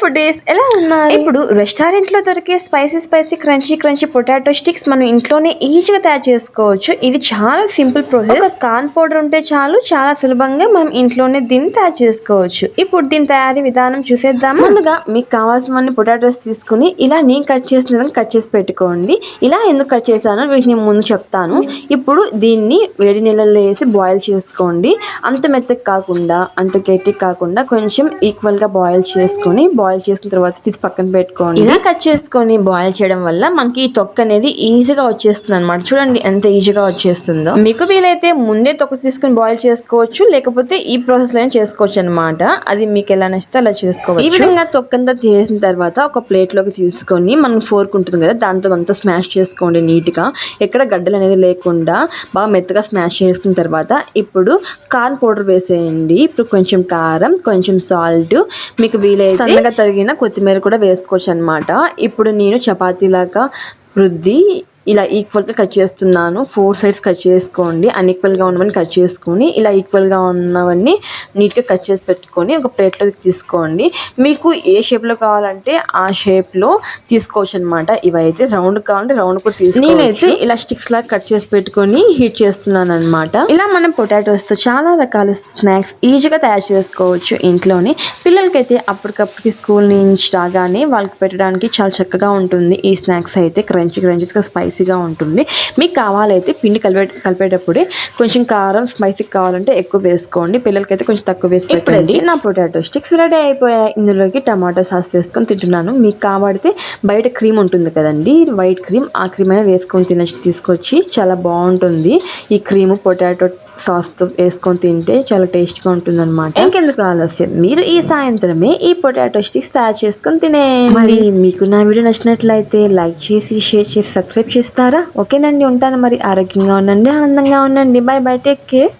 Foodies ఎలా ఉన్నారు ఇప్పుడు రెస్టారెంట్లో దొరికే spicy spicy crunchy crunchy potato sticks మనం ఇంట్లోనే ఈజీగా తయారు చేసుకోవచ్చు. ఇది చాలా సింపుల్ ప్రాసెస్. కార్న్ పౌడర్ ఉంటే చాలు చాలా సులభంగా మనం ఇంట్లోనే దీన్ని తయారు చేసుకోవచ్చు. ఇప్పుడు దీని తయారీ విధానం చూసేద్దాం ముందుగా మీకు కావాల్సిన పొటాటోస్ తీసుకుని ఇలా నేను కట్ చేసిన విధంగా కట్ చేసి పెట్టుకోండి. ఇలా ఎందుకు కట్ చేశానో వీటిని ముందు చెప్తాను. ఇప్పుడు దీన్ని వేడి నీళ్ళల్లో వేసి బాయిల్ చేసుకోండి. అంత మెత్తగా కాకుండా అంత గట్టిగా కాకుండా కొంచెం ఈక్వల్గా బాయిల్ చేసుకొని బాయిల్ చేసిన తర్వాత తీసి పక్కన పెట్టుకోండి. ఇలా కట్ చేసుకొని బాయిల్ చేయడం వల్ల మనకి ఈ తొక్క అనేది ఈజీగా వచ్చేస్తుంది అనమాట చూడండి ఎంత ఈజీగా వచ్చేస్తుందో. మీకు వీలైతే ముందే తొక్క తీసుకొని బాయిల్ చేసుకోవచ్చు లేకపోతే ఈ ప్రాసెస్లోనే చేసుకోవచ్చు అనమాట అది మీకు ఎలా నచ్చితే అలా చేసుకోవచ్చు. ఈ విధంగా తొక్కంతా తీసిన తర్వాత ఒక ప్లేట్లోకి తీసుకొని మనం ఫోర్క్ ఉంటుంది కదా దాంతో అంతా స్మాష్ చేసుకోండి నీట్గా ఎక్కడ గడ్డలు అనేది లేకుండా బాగా మెత్తగా స్మాష్ చేసుకున్న తర్వాత ఇప్పుడు కార్న్ పౌడర్ వేసేయండి. ఇప్పుడు కొంచెం కారం కొంచెం సాల్ట్ మీకు వీలైతే సన్నగా తరిగిన కొత్తిమీర కూడా వేసుకోవచ్చు అనమాట ఇప్పుడు నేను చపాతీలాగా రుద్ది ఇలా ఈక్వల్గా కట్ చేస్తున్నాను. ఫోర్ సైడ్స్ కట్ చేసుకోండి. అన్ఈక్వల్గా ఉన్నవన్నీ కట్ చేసుకొని ఇలా ఈక్వల్గా ఉన్నవన్నీ నీట్గా కట్ చేసి పెట్టుకొని ఒక ప్లేట్లోకి తీసుకోండి. మీకు ఏ షేప్లో కావాలంటే ఆ షేప్లో తీసుకోవచ్చు అనమాట ఇవైతే రౌండ్ కావాలంటే రౌండ్ కూడా తీసుకోవచ్చు. నేనైతే ఇలా స్టిక్స్ లాగా కట్ చేసి పెట్టుకొని హీట్ చేస్తున్నాను అనమాట ఇలా మనం పొటాటోస్తో చాలా రకాల స్నాక్స్ ఈజీగా తయారు చేసుకోవచ్చు ఇంట్లోనే. పిల్లలకైతే అప్పటికప్పటికి స్కూల్ నుంచి రాగానే వాళ్ళకి పెట్టడానికి చాలా చక్కగా ఉంటుంది. ఈ స్నాక్స్ అయితే క్రంచీ క్రంచీస్గా స్పైసీగా ఉంటుంది. మీకు కావాలైతే పిండి కలిపే కలిపేటప్పుడే కొంచెం కారం స్పైసీ కావాలంటే ఎక్కువ వేసుకోండి. పిల్లలకైతే కొంచెం తక్కువ వేసి పెట్టండి. నా పొటాటో స్టిక్స్ రెడీ అయిపోయాయి. ఇందులోకి టమాటో సాస్ వేసుకొని తింటున్నాను. మీకు కావాడితే బయట క్రీమ్ ఉంటుంది కదండి. వైట్ క్రీమ్ ఆ క్రీమ్ అయినా వేసుకొని తినచ్చు తీసుకొచ్చి. చాలా బాగుంటుంది ఈ క్రీమ్ పొటాటో సాస్తో వేసుకొని తింటే చాలా టేస్ట్గా ఉంటుంది అనమాట ఇంకెందుకు ఆలస్యం? మీరు ఈ సాయంత్రమే ఈ పొటాటో స్టిక్స్ తయారు చేసుకొని తినే మరి మీకు నా వీడియో నచ్చినట్లయితే లైక్ చేసి షేర్ చేసి సబ్స్క్రైబ్ చేస్తారా? ఓకేనండి ఉంటాను మరి. ఆరోగ్యంగా ఉండండి ఆనందంగా ఉండండి. Bye bye take care.